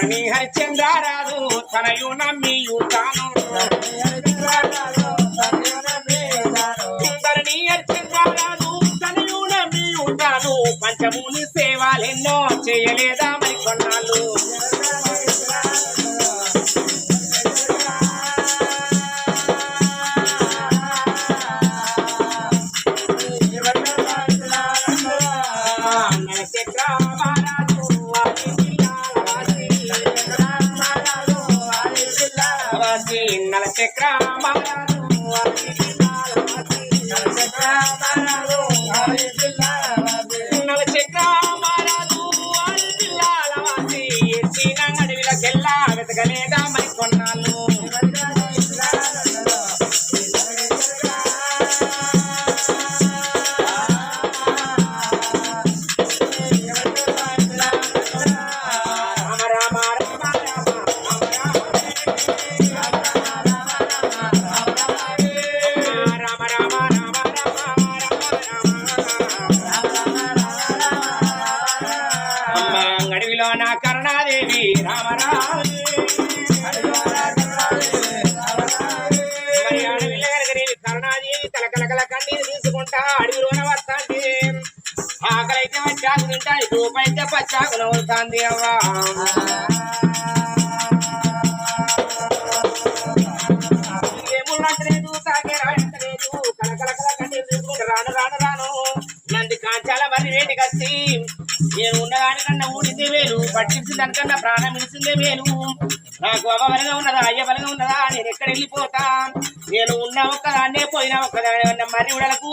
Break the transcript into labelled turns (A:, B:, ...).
A: ధరణి హరిచంద్రారాజు తనయు నమ్మియు తాను. ధరణి హరిచంద్రారాజు తనయు నమ్మియు తాను. పంచముని సేవలెన్నో చేయలేదా మరి వాసి నరచక్రమారాజు నరచక్రమారాజు అడవిలో నా కరుణాదేవి రామ కరుణాదేవి కలకలకల కన్నీరు తీసుకుంటా అడవిలోన వస్తాంది. ఆకలైతే వచ్చాకు తింటాయి రూపైతే పచ్చాకు నవ్వుతాంది అవ్వా. ఏమున్నట్లేదు తాగే రాయట్లేదు కలకలకల కన్నీరు రాను రాను రాను. నంది కాంచాల మరి వేటికి వచ్చి నేను ఉన్నదానికన్నా ఊడిందే వేలు పట్టించిన దానికన్నా ప్రాణం ఇచ్చిందే వేలు నాకు అవ్వ ఉన్నదా అయ్య బలగా ఉన్నదా నేను ఎక్కడ వెళ్ళిపోతా? నేను ఉన్న ఒక్కదాన్నే పోయినా ఒక్కదాన్ని మరి ఉడలకు